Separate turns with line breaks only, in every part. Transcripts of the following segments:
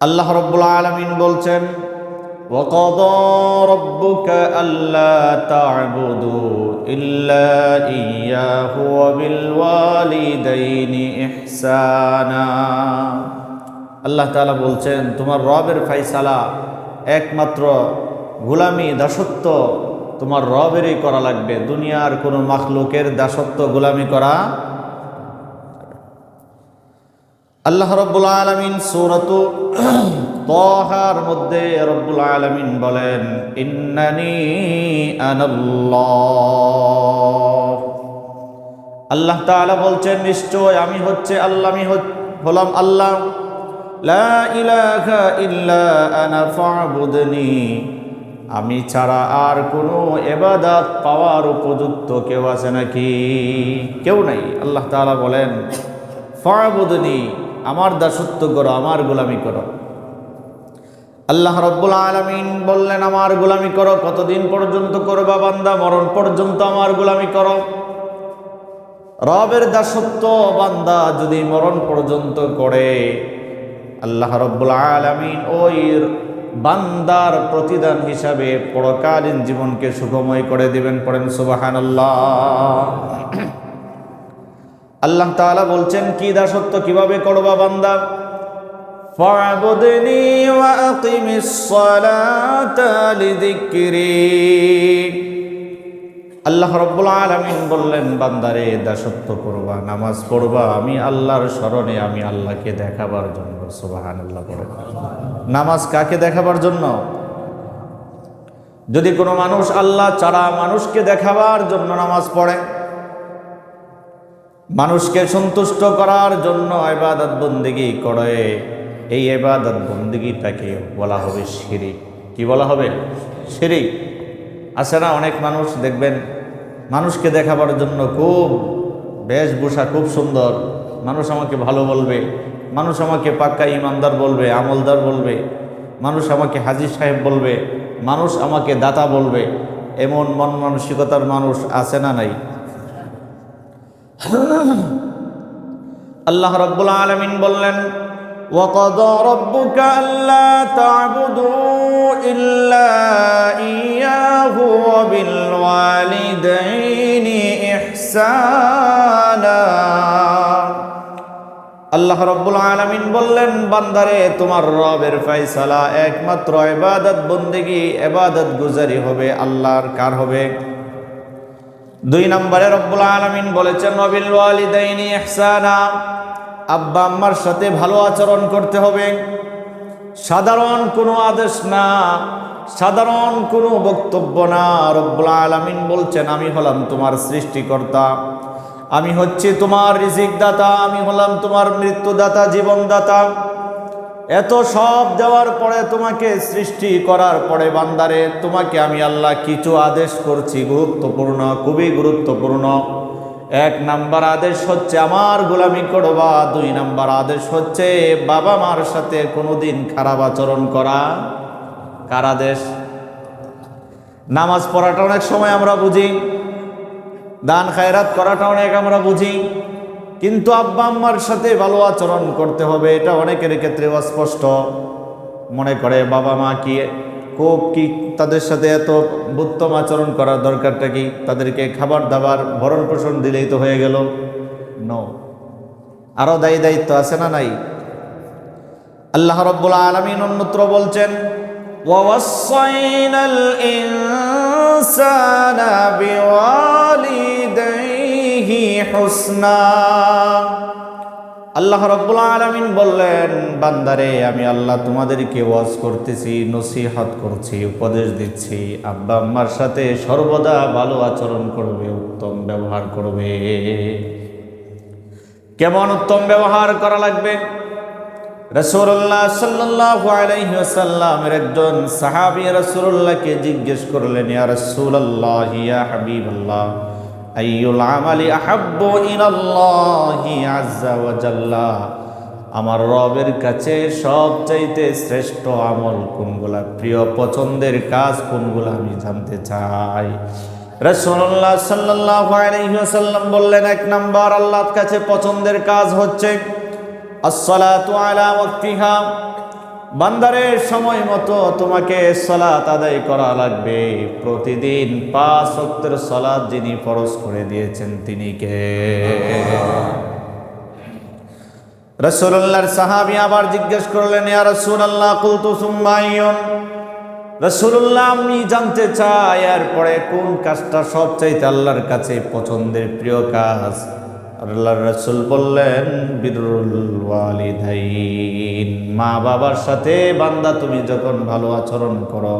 আল্লাহ রব্বুল আলমিন বলছেন وقضى ربك ألا تعبدوا إلا إياه وبالوالدين إحسانا আল্লাহ তাআলা বলছেন তোমার রবের ফাইসালা একমাত্র গোলামি দাসত্ব তোমার রবেরই করা লাগবে দুনিয়ার কোনো মাখলুকের দাসত্ব গোলামি করা আল্লাহ রব্বুল আলমিন সৌরত তহার মধ্যে রব্বুল আলমিন বলেন, ইন্নানি আনাল্লাহ। আল্লাহ তাআলা বলছেন, নিশ্চয় আমি হচ্ছে আল্লাহ, আমি হলাম আল্লাহ। লা ইলাহা ইল্লা আনা ফা'বুদনি। আমি ছাড়া আর কোনো এবাদাত পাওয়ার উপযুক্ত কেউ আছে নাকি? কেউ নাই। আল্লাহ তাআলা বলেন, ফা'বুদনি। আমার দাসত্ব করো, আমার গোলামি করো। আল্লাহ রব্বুল আলমিন বললেন, আমার গোলামি করো, কতদিন পর্যন্ত করবা বান্দা? মরণ পর্যন্ত আমার গোলামি করো। রবের দাসত্ব বান্দা যদি মরণ পর্যন্ত করে, আল্লাহ রব্বুল আলমিন ওই বান্দার প্রতিদান হিসাবে পরকালীন জীবনকে সুখময় করে দিবেন, পড়েন সুবাহান আল্লাহ আল্লাহ তালা বলছেন, কি দাসত্ব কীভাবে করবা বান্দা? আল্লাহ রব্বুল আলমিন বললেন, বান্দারে, দাসত্ব করবা, নামাজ পড়বা, আমি আল্লাহর স্মরণে আমি আল্লাহকে দেখাবার জন্য। সুবাহান আল্লাহ পড়ে। নামাজ কাকে দেখাবার জন্য? যদি কোনো মানুষ আল্লাহ ছাড়া মানুষকে দেখাবার জন্য নামাজ পড়ে মানুষকে সন্তুষ্ট করার জন্য এবাদত বন্দিগি করে। এই এবাদত বন্দিগিটাকে বলা হবে শিরিক। কি বলা হবে? শিরিক। আছে না অনেক মানুষ, দেখবেন মানুষকে দেখাবার জন্য খুব বেশভূষা, খুব সুন্দর। মানুষ আমাকে ভালো বলবে, মানুষ আমাকে পাক্কা ইমানদার বলবে, আমলদার বলবে, মানুষ আমাকে হাজির সাহেব বলবে, মানুষ আমাকে দাতা বলবে। এমন মন মানসিকতার মানুষ আছে না নাই? আল্লাহ রব্বুল আলমিন বললেন وقضى ربك ألا تعبدوا إلا إياه وبالوالدين إحسانا আল্লাহ রব্বুল আলমিন বললেন বান্দারে তোমার রবের ফাইসালা একমাত্র এবাদত বন্দেগি এবাদত গুজারি হবে আল্লাহর কার হবে দুই নম্বরে রব্বুল আলমিন বলেছেন, নবিল ওয়ালিদাইনি ইহসানা। আব্বা আম্মার সাথে ভালো আচরণ করতে হবে। সাধারণ কোনো আদেশ না, সাধারণ কোনো বক্তব্য না। রব্বুল আলমিন বলছেন, আমি হলাম তোমার সৃষ্টিকর্তা। আমি হচ্ছি তোমার রিজিক দাতা আমি হলাম তোমার মৃত্যুদাতা, জীবনদাতা। এত সব দেওয়ার পরে তোমাকে সৃষ্টি করার পরে বান্দারে, তোমাকে আমি আল্লাহ কিছু আদেশ করছি, গুরুত্বপূর্ণ, খুবই গুরুত্বপূর্ণ। এক নাম্বার আদেশ হচ্ছে আমার গোলামি করবা দুই নাম্বার আদেশ হচ্ছে বাবা মার সাথে কোনোদিন খারাপ আচরণ করা। কার আদেশ? নামাজ পড়াটা অনেক সময় আমরা বুঝি, দান খায়রাত করাটা অনেক আমরা বুঝি। কিন্তু আব্বা আম্মার সাথে ভালো আচরণ করতে হবে, এটা অনেকের ক্ষেত্রে অস্পষ্ট। মনে করে, বাবা মা কি, খুব কি তাদের সাথে এত উত্তম আচরণ করার দরকারটা কি? তাদেরকে খাবার দাবার, ভরণ পোষণ দিলেই তো হয়ে গেল। ন আরও দায়ী দায়িত্ব আছে না নাই? আল্লাহ রব্বুল আলমিন অন্যত্র বলছেন ওয়াসাইনাল ইনসানা বিওয়ালি হুসনা। আল্লাহ রব্বুল আলমিন বললেন, বান্দারে, আমি আল্লাহ তোমাদেরকে ওয়াজ করতেছি করছি, উপদেশ দিচ্ছি। আব্বা আম্মার সাথে সর্বদা ভালো আচরণ করবে, উত্তম ব্যবহার করবে। কেমন উত্তম ব্যবহার করা লাগবে? রসুল্লাহ সাল্লাসাল্লামের একজন সাহাবি রসুল্লাহকে জিজ্ঞেস করলেন, ইয়া রসুল্লাহ ইয়া আমার রবের কাছে সবচাইতে শ্রেষ্ঠ আমল কোনগুলা? প্রিয় পছন্দের কাজ কোনগুলা আমি জানতে চাই? রসুল্লাহ বললেন, এক নাম্বার, আল্লাহর কাছে পছন্দের কাজ হচ্ছে আসসালাতু বান্দারে সময় মতো তোমাকে সলাত আদায় করা লাগবে। প্রতিদিন পাঁচ অক্টের সলাদ যিনি ফরজ করে দিয়েছেন তিনি কে? রসুল্লাহর সাহাবি আবার জিজ্ঞেস করলেন, ইয়া রসুল্লাহ কুলতু সুম্মাইয়ন রসুল্লাহ আমি জানতে চাই, এরপরে কোন কাজটা সবচাইতে আল্লাহর কাছে পছন্দের প্রিয় কাজ? আল্লাহর রসুল বললেন বিরুলওয়ালিদাইন মা বাবার সাথে বান্দা তুমি যখন ভালো আচরণ করো,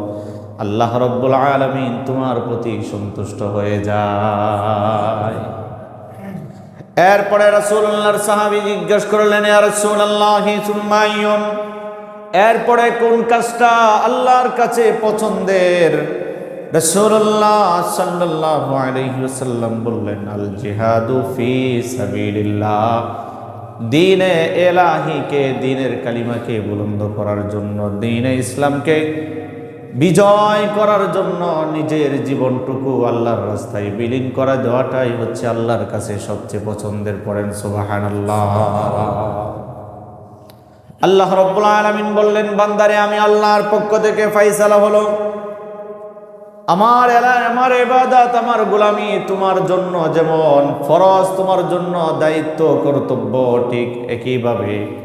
আল্লাহ রব্বুল আলমিন তোমার প্রতি সন্তুষ্ট হয়ে যায়। এরপরে রসুল্লাহর সাহাবি জিজ্ঞেস করলেন এরপরে কোন কাজটা আল্লাহর কাছে পছন্দের? রাসূলুল্লাহ সাল্লাল্লাহু আলাইহি বললেন আল জিহাদু ফি সাবিলিল্লাহ। দিনে এলাহিকে, দিনের কালিমাকে বুলন্দ করার জন্য, দিনে ইসলামকে বিজয় করার জন্য নিজের জীবনটুকু আল্লাহর রাস্তায় বিলীন করা দেওয়াটাই হচ্ছে আল্লাহর কাছে সবচেয়ে পছন্দের পড়েন সুবাহান আল্লাহ রব্বুল আলমিন বললেন, বান্দারে, আমি আল্লাহর পক্ষ থেকে ফাইসালা হলো আমার এলা আমার এবাদাত আমার গোলামি তোমার জন্য যেমন ফরজ তোমার জন্য দায়িত্ব কর্তব্য ঠিক একইভাবে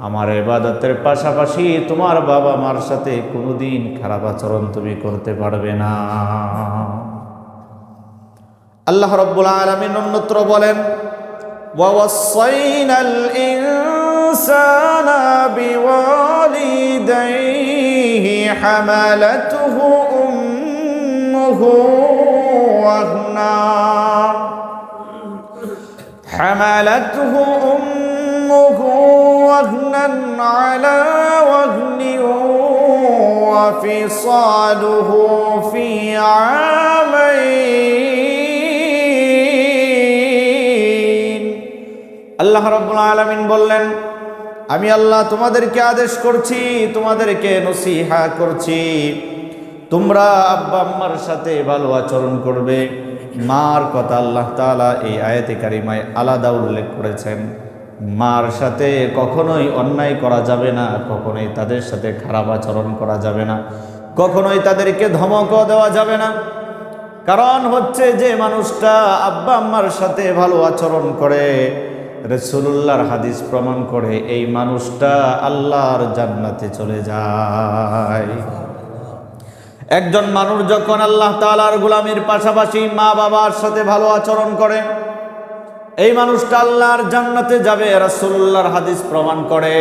আমার এবাদতের পাশাপাশি তোমার বাবা মার সাথে কোনোদিন খারাপ আচরণ তুমি করতে পারবে না আল্লাহ রব্বুল আলমিন অন্যত্র বলেন ووصينا الإنسان بوالديه حملته أمه وهنا حملته أمه وهنا على وهن وفصاله في عامين আল্লাহ রব্বুল আলমিন বললেন আমি আল্লাহ তোমাদেরকে আদেশ করছি তোমাদেরকে নসিহা করছি তোমরা আব্বা আম্মার সাথে ভালো আচরণ করবে। মার কথা আল্লাহ তাআলা এই আয়াতে কারিমায় আলাদা উল্লেখ করেছেন। মার সাথে কখনোই অন্যায় করা যাবে না, কখনোই তাদের সাথে খারাপ আচরণ করা যাবে না, কখনোই তাদেরকে ধমকও দেওয়া যাবে না। কারণ হচ্ছে যে মানুষটা আব্বা আম্মার সাথে ভালো আচরণ করে রসুল্লাহর হাদিস প্রমাণ করে এই মানুষটা আল্লাহর জান্নাতে চলে যায়। একজন মানুষ যখন আল্লাহ তালার গুলামির পাশাপাশি মা বাবার সাথে ভালো আচরণ করে, এই মানুষটা আল্লাহর জান্নাতে যাবে, রাসূলুল্লাহর হাদিস প্রমাণ করে।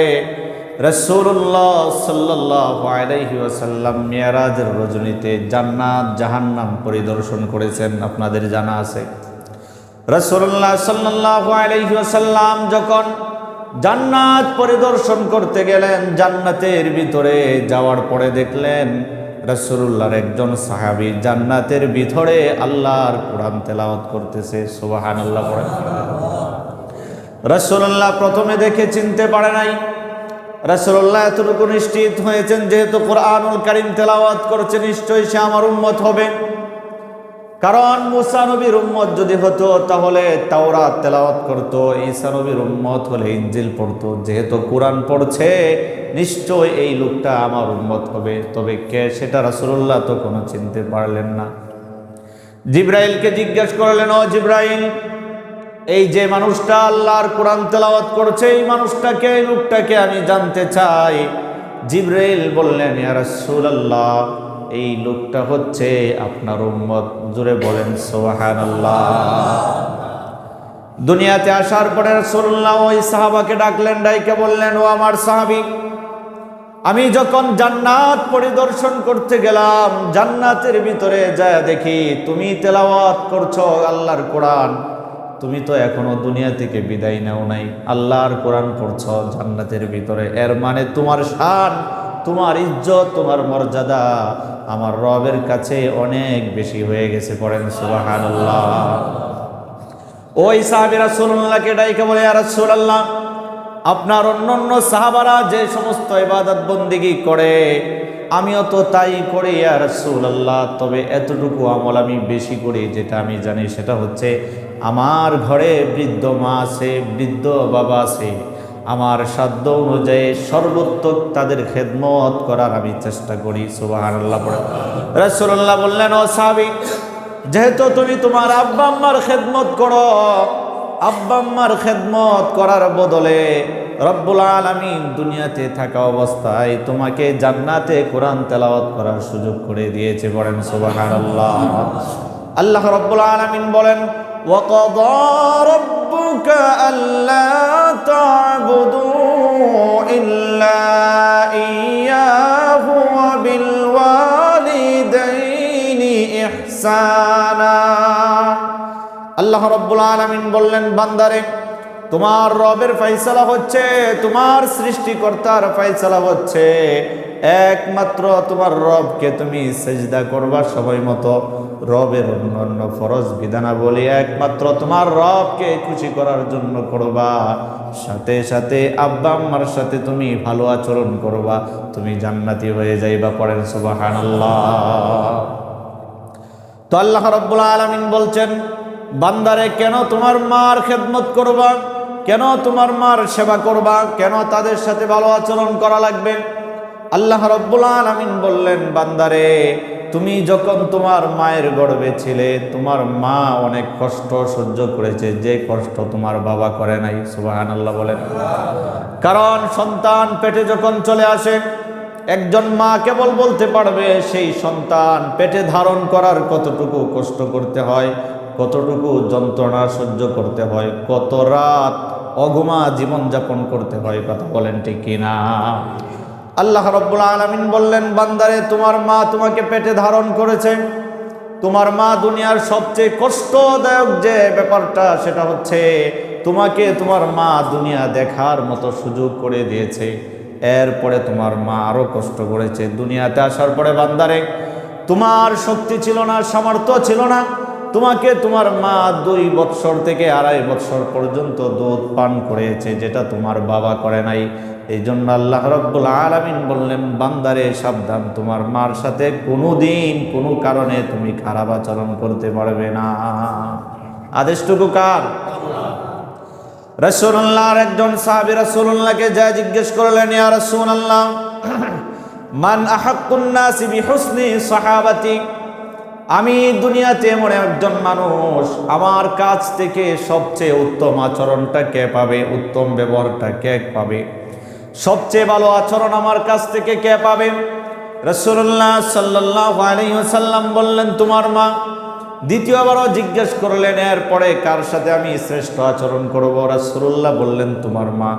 রজনীতে জান্নাত, জাহান্নাম পরিদর্শন করেছেন, আপনাদের জানা আছে। ওয়াসাল্লাম যখন জান্নাত পরিদর্শন করতে গেলেন, জান্নাতের ভিতরে যাওয়ার পরে দেখলেন রাসূলুল্লাহর একজন সাহাবি জান্নাতের ভিতরে আল্লাহর কোরআন তেলাওয়াত করতেছে সুবাহান আল্লাহ পড়ে। রসুল্লাহ প্রথমে দেখে চিনতে পারে নাই। রসুল্লাহ এতটুকু নিশ্চিত হয়েছেন, যেহেতু কোরআনুল কারিম তেলাওয়াত করছে, নিশ্চয়ই সে আমার উন্মত হবে। কারণ মুসা নবীর উম্মত যদি হতো, তাহলে তাওরাত, তেলাওয়াত করতো, ঈসা নবীর উম্মত হলে ইঞ্জিল পড়তো। যেহেতু কোরআন পড়ছে নিশ্চয় এই লোকটা আমার উম্মত হবে। তবে কে সেটা রাসূলুল্লাহ তো কোনো চিনতে পারলেন না। জিব্রাইলকে জিজ্ঞেস করলেন, ও জিব্রাইল, এই যে মানুষটা আল্লাহর কোরআন তেলাওয়াত করছে, এই মানুষটাকে, এই লোকটাকে আমি জানতে চাই। জিব্রাইল বললেন, ইয়া রাসূলুল্লাহ এই লোকটা হচ্ছে আপনার উম্মত। জুড়ে বলেন সোহানাল্লাহ দুনিয়াতে আসার পরে রাসূলুল্লাহ ওই সাহাবাকে ডাকলেন, ডাইকে বললেন, ও আমার সাহাবী, আমি যখন জান্নাত পরিদর্শন করতে গেলাম, জান্নাতের ভিতরে যায় দেখি তুমি তেলাওয়াত করছ আল্লাহর কোরআন। তুমি তো এখনও দুনিয়া থেকে বিদায় নাও নাই, আল্লাহর কোরআন পড়ছ জান্নাতের ভিতরে। এর মানে তোমার শান তোমার ইজ্জত, তোমার মর্যাদা আমার রবের কাছে অনেক বেশি হয়ে গেছে, পড়েন সুবহানাল্লাহ। ওই সাহাবিরা রাসূলুল্লাহকে ডাইকে বলে আর রাসূলুল্লাহ, আপনার অন্য অন্য সাহাবারা যে সমস্ত ইবাদত বন্দিগি করে, আমিও তো তাই করি আর রাসূলুল্লাহ। তবে এতটুকু আমল আমি বেশি করি, যেটা আমি জানি সেটা হচ্ছে, আমার ঘরে বৃদ্ধ মা আছে, বৃদ্ধ বাবা আছে আমার সাধ্য অনুযায়ী সর্বোত্তক তাদের খেদমত করার আমি চেষ্টা করি সুবাহ আল্লাহ বললেন, ও সাবি যেহেতু তুমি তোমার আব্বা আম্মার খেদমত করো, আব্বা আম্মার খেদমত করার বদলে রব্বুল আলমিন দুনিয়াতে থাকা অবস্থায় তোমাকে জান্নাতে কোরআন তেলাওয়াত করার সুযোগ করে দিয়েছে। বলেন সুবাহ আল্লাহ আল্লাহ রব্বুল আলমিন বলেন ربك ألا تعبدوا إلا إياه وبالوالدين إحسانا আল্লাহ রব্বুল আলমিন বললেন বান্দারে তোমার রবের ফাইসালা হচ্ছে তোমার সৃষ্টিকর্তার ফাইসালা হচ্ছে একমাত্র তোমার রবকে তুমি সেজদা করবা সবাই মতো। রবের অন্যান্য ফরজ বিধানাবলী একমাত্র তোমার রবকে খুশি করার জন্য করবা। সাথে সাথে আব্বা আম্মার সাথে তুমি ভালো আচরণ করবা। তুমি জান্নাতি হয়ে যাইবা পড়েন সুবাহান তো আল্লাহ রব্বুল আলমিন বলছেন, বান্দারে কেন তোমার মার খেদমত করবা? কেন তোমার মার সেবা করবা? কেন তাদের সাথে ভালো আচরণ করা লাগবে? আল্লাহ রব্বুল আলমিন বললেন, বান্দারে, তুমি যখন তোমার মায়ের গর্বে ছিলে, তোমার মা অনেক কষ্ট সহ্য করেছে, যে কষ্ট তোমার বাবা করে নাই সুবাহান আল্লাহ বলেন। কারণ সন্তান পেটে যখন চলে আসে, একজন মা কেবল বলতে পারবে, সেই সন্তান পেটে ধারণ করার কতটুকু কষ্ট করতে হয়, কতটুকু যন্ত্রণা সহ্য করতে হয়, কত রাত অঘুমা জীবনযাপন করতে হয়, কথা বলেন ঠিক কিনা? আল্লাহ রব্বুল আলমিন বললেন, বান্দারে, তোমার মা তোমাকে পেটে ধারণ করেছে। তোমার মা দুনিয়ার সবচেয়ে কষ্টদায়ক যে ব্যাপারটা, সেটা হচ্ছে তোমাকে তোমার মা দুনিয়া দেখার মতো সুযোগ করে দিয়েছে। এরপরে তোমার মা আরও কষ্ট করেছে দুনিয়াতে আসার পরে, বান্দারে, তোমার শক্তি ছিল না, সামর্থ্য ছিল না। তোমাকে তোমার মা দুই বৎসর থেকে আড়াই বৎসর পর্যন্ত দুধ পান করেছে, যেটা তোমার বাবা করে নাই। এই জন্য আল্লাহ রব্বুল আলমিন বললেন, বান্দারে, সাবধান, তোমার মার সাথে কোনো দিন কোনো কারণে তুমি খারাপ আচরণ করতে পারবে না। আদেশটুকু কার? রসুল্লাহর একজন সাহাবি রসুল্লাহকে যা জিজ্ঞেস করলেন, ইয়া রসুল্লাহ মান আহাক্কুন্নাসি বিহুসনি সাহাবাতি? আমি দুনিয়াতে এমন একজন মানুষ, আমার কাছ থেকে সবচেয়ে উত্তম আচরণটা কে পাবে? উত্তম ব্যবহারটা কে পাবে? সবচেয়ে ভালো আচরণ আমার কাছ থেকে কে পাবে? রসুল্লাহ সাল্লাহ আলাইসাল্লাম বললেন, তোমার মা। দ্বিতীয়বারও জিজ্ঞেস করলেন, এরপরে কার সাথে আমি শ্রেষ্ঠ আচরণ করব? রাসুল্লাহ বললেন, তোমার মা।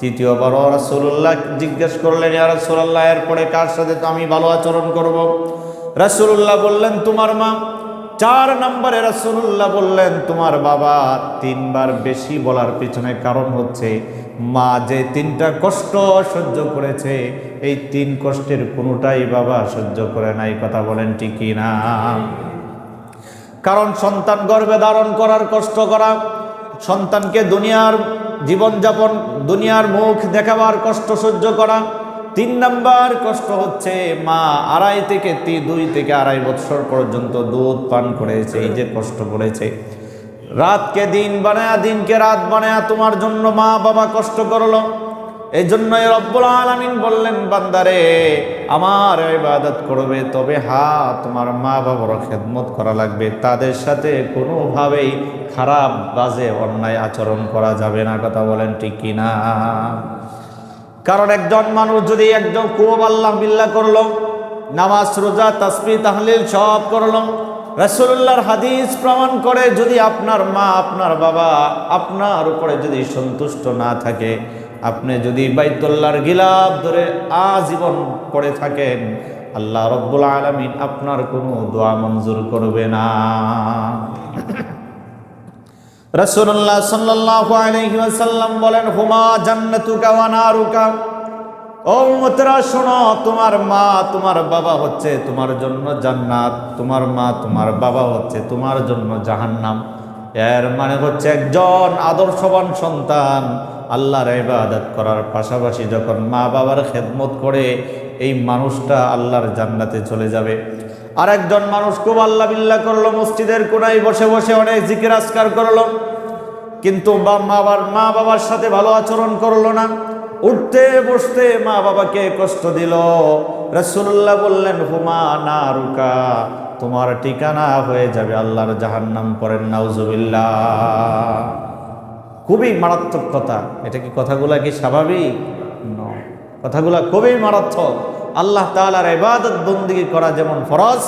তৃতীয়বারও রাসুল্লাহ জিজ্ঞেস করলেন, ইয়া রাসুল্লাহ এরপরে কার সাথে তো আমি ভালো আচরণ করব। রাসুল্লাহ বললেন, তোমার মা। চার নম্বরে রাসুল্লাহ বললেন, তোমার বাবা তিনবার বেশি বলার পিছনে কারণ হচ্ছে মা যে তিনটা কষ্ট সহ্য করেছে, এই তিন কষ্টের কোনোটাই বাবা সহ্য করে নাই, কথা বলেন ঠিকই না কারণ সন্তান গর্ভে ধারণ করার কষ্ট করা, সন্তানকে দুনিয়ার জীবনযাপন, দুনিয়ার মুখ দেখাবার কষ্ট সহ্য করা, তিন নাম্বার কষ্ট হচ্ছে মা আড়াই থেকে দুই থেকে আড়াই বছর পর্যন্ত দুধ পান করেছে, এই যে কষ্ট করেছে। রাতকে দিন বানায়া, দিনকে রাত বানায়া তোমার জন্য মা বাবা কষ্ট করল। এই জন্যই রব্বুল আলমিন বললেন, বান্দারে, আমার ইবাদত করবে, তবে হা, তোমার মা বাবার খেদমত করা লাগবে। তাদের সাথে কোনোভাবেই খারাপ, বাজে, অন্যায় আচরণ করা যাবে না, কথা বলেন ঠিক কিনা কারণ একজন মানুষ যদি একজন কুব আল্লাহ বিল্লা করল, নামাজ, রোজা তসবি তাহলিল সব করল রসুল্লাহর হাদিস প্রমাণ করে যদি আপনার মা, আপনার বাবা আপনার উপরে যদি সন্তুষ্ট না থাকে, আপনি যদি বাইতুল্লাহর গিলাপ ধরে আজীবন পড়ে থাকেন, আল্লাহ রব্বুল আলমিন আপনার কোনো দোয়া মঞ্জুর করবে না। রসুল্লাহ সাল্লাহ আলহিহাসাল্লাম বলেন, হুমা জান্নাতুকা ওয়া নারুকা ও মতরা, শোনো, তোমার মা, তোমার বাবা হচ্ছে তোমার জন্য জান্নাত, তোমার মা, তোমার বাবা হচ্ছে তোমার জন্য জাহান্নাম। এর মানে হচ্ছে একজন আদর্শবান সন্তান, আল্লাহর ইবাদত করার পাশাপাশি যখন মা বাবার খেদমত করে, এই মানুষটা আল্লাহর জান্নাতে চলে যাবে। আর একজন মানুষ খুব আল্লাহ বিল্লাহ করল, মসজিদের কোনায় বসে বসে অনেক জিকির আসকার করল, কিন্তু বা মা বাবার মা বাবার সাথে ভালো আচরণ করল না। উঠতে বসতে মা বাবাকে কষ্ট দিল। রসুল্লাহ বললেন, হুমা না রুকা তোমার ঠিকানা হয়ে যাবে আল্লাহর জাহান্নাম করেন নাউজুবিল্লাহ। খুবই মারাত্মক কথা। এটা কি কথাগুলা কি স্বাভাবিক? কথাগুলা খুবই মারাত্মক। আল্লাহ তাআলার ইবাদত বন্দিগি করা যেমন ফরজ,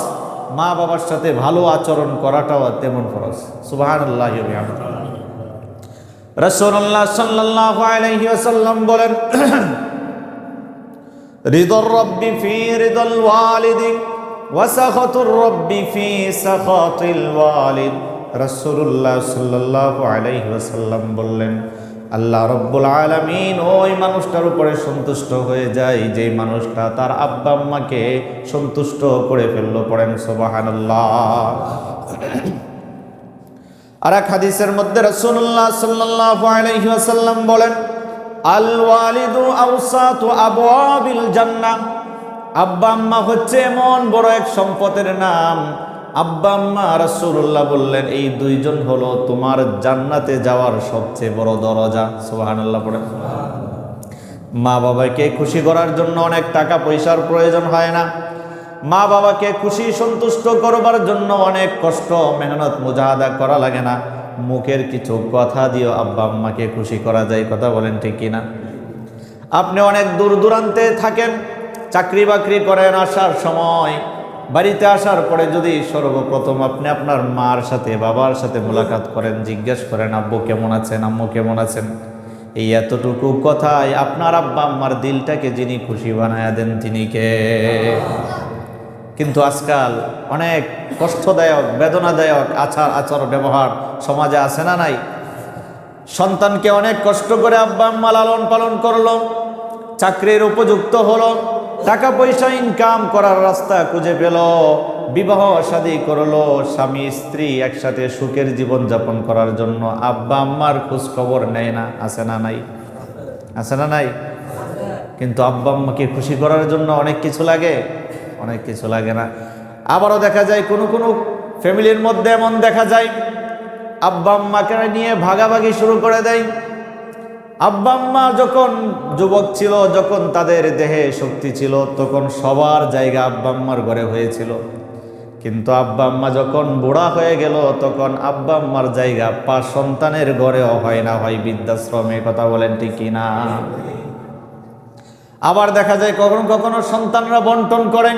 মা বাবার সাথে ভালো আচরণ করাটাও তেমন ফরজ। সুবহানাল্লাহ রাসূলুল্লাহ সাল্লাল্লাহু আলাইহি ওয়াসাল্লাম বলেন, রিদর রব্বি ফি রিদল ওয়ালিদি ওয়াসাখাতুর রব্বি ফি সাখাতিল ওয়ালিদ। রাসূলুল্লাহ সাল্লাল্লাহু আলাইহি ওয়াসাল্লাম বললেন, আল্লাহ রব্বুল আলামিন ওই মানুষটার উপরে সন্তুষ্ট হয়ে যায়, যেই মানুষটা তার আব্বা আম্মাকে সন্তুষ্ট করে ফেলল। পড়েন সুবহানাল্লাহ। আর এক হাদিসের মধ্যে রাসূলুল্লাহ সাল্লাল্লাহু আলাইহি ওয়াসাল্লাম বলেন আল ওয়ালিদু আওসাতু আবওয়াবিল জান্নাহ। আব্বা আম্মা হচ্ছে এমন বড় এক সম্পদের নাম। আব্বা আম্মা রাসূলুল্লাহ বললেন, এই দুইজন হলো তোমার জান্নাতে যাওয়ার সবচেয়ে বড় দরজা। সুবহানাল্লাহ পড়ে মা বাবাকে খুশি করার জন্য অনেক টাকা পয়সার প্রয়োজন হয় না। মা বাবাকে খুশি সন্তুষ্ট করবার জন্য অনেক কষ্ট, মেহনত, মুজাহাদা করা লাগে না। মুখের কিছু কথা দিয়েও আব্বা আম্মাকে খুশি করা যায়, কথা বলেন ঠিক কিনা? আপনি অনেক দূর দূরান্তে থাকেন, চাকরি বাকরি করেন আসার সময়, বাড়িতে আসার পরে যদি সর্বপ্রথম আপনি আপনার মার সাথে, বাবার সাথে মোলাকাত করেন, জিজ্ঞেস করেন, আব্বু কেমন আছেন? আম্মু কেমন আছেন? এই এতটুকু কথায় আপনার আব্বা আম্মার দিলটাকে যিনি খুশি বানায় দেন, তিনি কে? কিন্তু আজকাল অনেক কষ্টদায়ক, বেদনাদায়ক আচার আচার ব্যবহার সমাজে আছে না নাই? সন্তানকে অনেক কষ্ট করে আব্বা আম্মা লালন পালন করল, চাকরির উপযুক্ত হলো টাকা পয়সা ইনকাম করার রাস্তা খুঁজে পেল, বিবাহ শাদী করল, স্বামী, স্ত্রী একসাথে সুখের জীবন যাপন করার জন্য আব্বা আম্মার খোঁজ খবর নেয় না, আছে না নাই? আছে না নাই? কিন্তু আব্বা আম্মাকে খুশি করার জন্য অনেক কিছু লাগে। অনেক কিছু লাগে না। আবারও দেখা যায় কোনো কোনো ফ্যামিলির মধ্যে এমন দেখা যায়, আব্বা আম্মাকে নিয়ে ভাগাভাগি শুরু করে দেয়। আব্বা আম্মা যখন যুবক ছিল, যখন তাদের দেহে শক্তি ছিল, তখন সবার জায়গা আব্বা আম্মার ঘরে হয়েছিল। কিন্তু আব্বা আম্মা যখন বুড়া হয়ে গেল, তখন আব্বা আম্মার জায়গা পাঁচ সন্তানের ঘরেও হয় না, হয় বৃদ্ধাশ্রমে, কথা বলেন ঠিকই কিনা। আবার দেখা যায় কখনো কখনো সন্তানরা বন্টন করেন।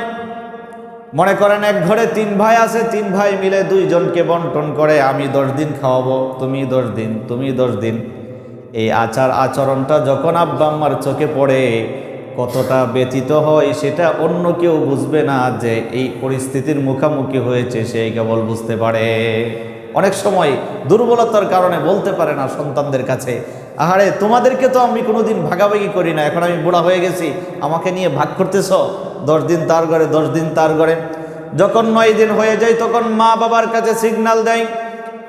মনে করেন এক ঘরে তিন ভাই আছে, তিন ভাই মিলে দুইজনকে বন্টন করে, আমি দশ দিন খাওয়াবো, তুমি দশ দিন, তুমি দশ দিন। এই আচার আচরণটা যখন আব্বা আম্মার চোখে পড়ে, কতটা ব্যতীত হয় সেটা অন্য কেউ বুঝবে না যে এই পরিস্থিতির মুখোমুখি হয়েছে, সেই কেবল বুঝতে পারে। অনেক সময় দুর্বলতার কারণে বলতে পারে না সন্তানদের কাছে আহারে, তোমাদেরকে তো আমি কোনোদিন ভাগাভাগি করি না। এখন আমি বুড়া হয়ে গেছি, আমাকে নিয়ে ভাগ করতেছ? দশ দিন তার ঘরে, দশ দিন তার ঘরে। যখন নয় দিন হয়ে যায়, তখন মা বাবার কাছে সিগনাল দেয়।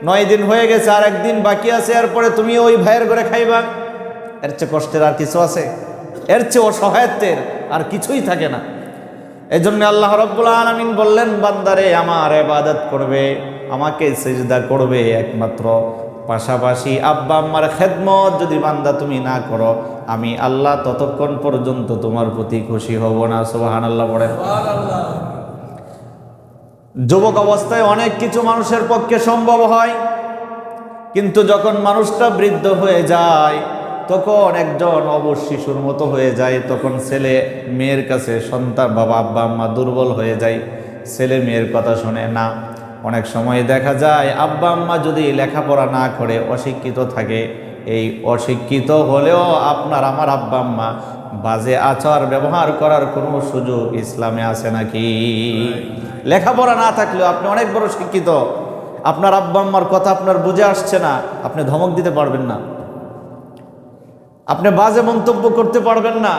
নয় দিন হয়ে গেছে, আর একদিন বাকি আছে এরপরে তুমি ওই ভাইয়ের ঘরে খাইবা। এর চেয়ে কষ্টের আর কিছু আছে? এর চেয়ে অসহায়ত্বের আর কিছুই থাকে না। এই জন্য আল্লাহ রব্বুল আলমিন বললেন, বান্দারে, আমার এবাদত করবে, আমাকে সেজদা করবে একমাত্র। পাশাপাশি আব্বা আম্মার খেদমত যদি বান্দা তুমি না করো, আমি আল্লাহ ততক্ষণ পর্যন্ত তোমার প্রতি খুশি হব না। সুবাহান আল্লাহ পড়েন যুবক অবস্থায় অনেক কিছু মানুষের পক্ষে সম্ভব হয়, কিন্তু যখন মানুষটা বৃদ্ধ হয়ে যায়, তখন একজন অবশ শিশুর মতো হয়ে যায়, তখন ছেলে মেয়ের কাছে সন্তান, বাবা, আব্বা, আম্মা দুর্বল হয়ে যায়, ছেলে মেয়ের কথা শুনে না। অনেক সময় দেখা যায় আব্বা আম্মা যদি লেখাপড়া না করে অশিক্ষিত থাকে, এই অশিক্ষিত হলেও আপনার আমার আব্বা আম্মা বাজে আচার ব্যবহার করার কোনো সুযোগ ইসলামে আছে নাকি? লেখাপড়া না থাকলেও আপনি অনেক বড় শিক্ষিত। আপনার আব্বা আম্মার কথা আপনার বুঝে আসছে না, আপনি ধমক দিতে পারবেন না। আপনি বাজে মন্তব্য করতে পারবেন না।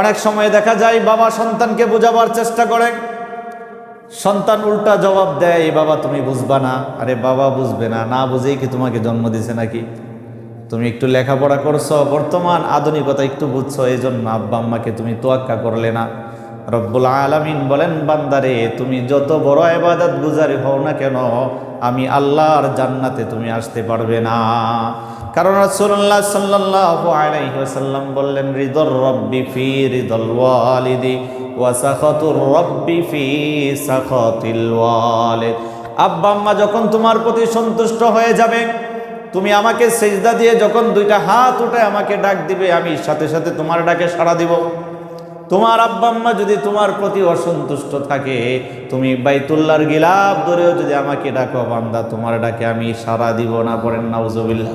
অনেক সময় দেখা যায় বাবা সন্তানকে বোঝাবার চেষ্টা করে সন্তান উল্টা জবাব দেয় বাবা, তুমি বুঝবা না। আরে বাবা, বুঝবে না। না বুঝেই কি তোমাকে জন্ম দিছে নাকি? তুমি একটু লেখাপড়া করছ, বর্তমান আধুনিকতা একটু বুঝছ এই জন্য আব্বা আম্মাকে তুমি তোয়াক্কা করলে না। রব্বুল আলামিন বলেন, বান্দারে, তুমি যত বড় এবাদত গুজারি হও না কেন, আমি আল্লাহর জান্নাতে তুমি আসতে পারবে না। কারণ আলাইহি ওয়াসাল্লাম বললেন, রিদর রব্বি ফি রিদল ওয়ালিদি ওয়া সাখাতুর রব্বি ফি সাখাতিল ওয়ালিদ। আব্বা আম্মা, যখন তোমার প্রতি সন্তুষ্ট হয়ে যাবে, তুমি আমাকে সেজদা দিয়ে যখন দুইটা হাত উঠে আমাকে ডাক দিবে, আমি সাথে সাথে তোমার ডাকে সাড়া দিব। তোমার আব্বা আম্মা যদি তোমার প্রতি অসন্তুষ্ট থাকে, তুমি বাইতুল্লাহর গিলাপ ধরেও যদি আমাকে ডাকো, বান্দা, তোমার ডাকে আমি সাড়া দিব না, পড়েন নাউজুবিল্লাহ